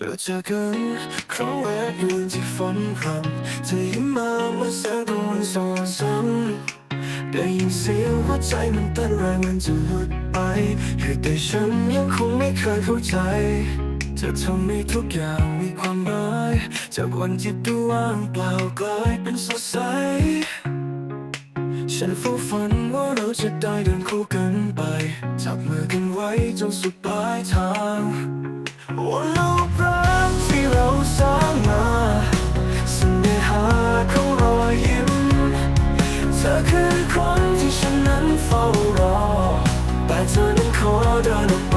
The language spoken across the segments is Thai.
เราเจอกันครั้งแรกยืนที่ฝนพรำเธอยิ้มมาเมื่อแสงตะวันส่องซ้ำได้ยินเสียงหัวใจมันเต้นแรงมันจะหลุดไปเหตุแต่ฉันยังคงไม่เคยเข้าใจ เธอทำให้ทุกอย่างมีความหมายจากวันที่ดูว่างเปล่ากลายเป็นสดใส ฉันฟูฝันว่าเราจะได้เดินคู่กันไป จับมือกันไว้จนสุดปลายทาง วันโลกรักที่เราสร้างมาเสน่หาของรอยยิ้ม เธอคือคนที่ฉันนั้นเฝ้ารอ แต่เธอนั้นขอเดินออกไป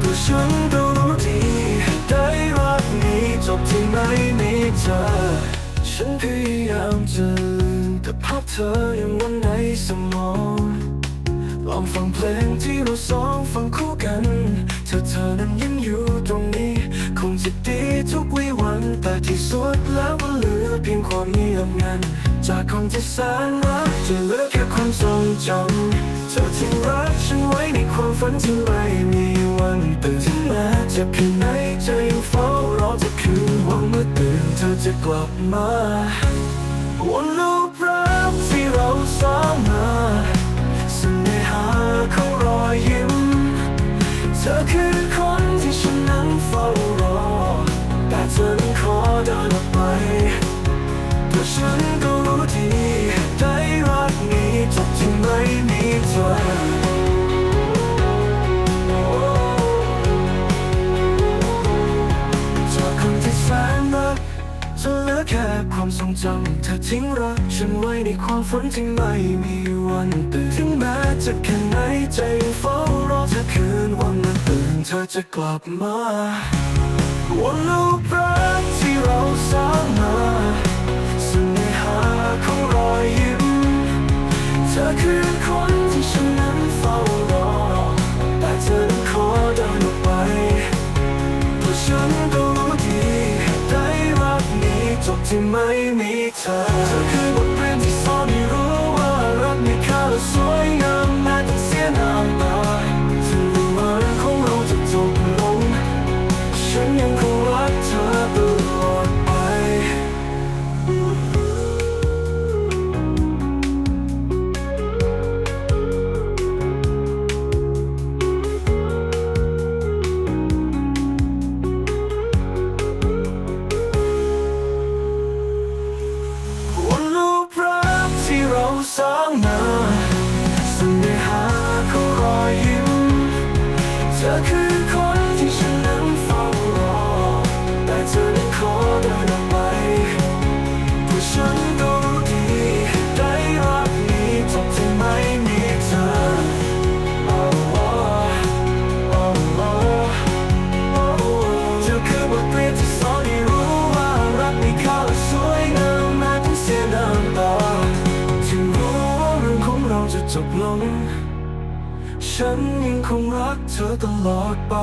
ตัวฉันก็รู้ดีได้รักนี้จบที่ไม่มีเธอ ฉันพยายามจะลืมแต่ภาพเธอยังวันในสมอง ลองฟังเพลงที่เราสองฟังคู่กัน เธอเธอนั้นยังอยู่ตรงนี้ คงจะดีทุกวิวัน แต่ที่สุดแล้วมันเหลือเพียงความเงียบงัน จากคนที่แสนรักจะเหลือแค่ความทรงจำเธอที่รักฉันไว้ในความฝันที่ไม่มีวันตื่นถึงแม้เจ็บแค่ไหนใจยังเฝ้ารอจะคืนหวังเมื่อตื่นเธอจะกลับมาวนลูกรักที่เราสร้างมา คือคนที่ฉันนั้นเฝ้ารอ แต่เธอนั้นขอเดินออกไปตัวฉันก็รู้ดีได้ ความทรงจำเธอทิ้งรักฉันไว้ในความฝันที่ไม่มีวันตื่นถึงแม้จะแค่ไหนใจเฝ้ารอเธอคืนวันนั้นตื่นเธอจะกลับมาวนลูกรักที่เราสร้างมาเสน่หาของรอยยิ้มเธอคือคน ที่ไม่มีเธอเธอคือบท ที่ ฉันยังคงรักเธอตลอดไป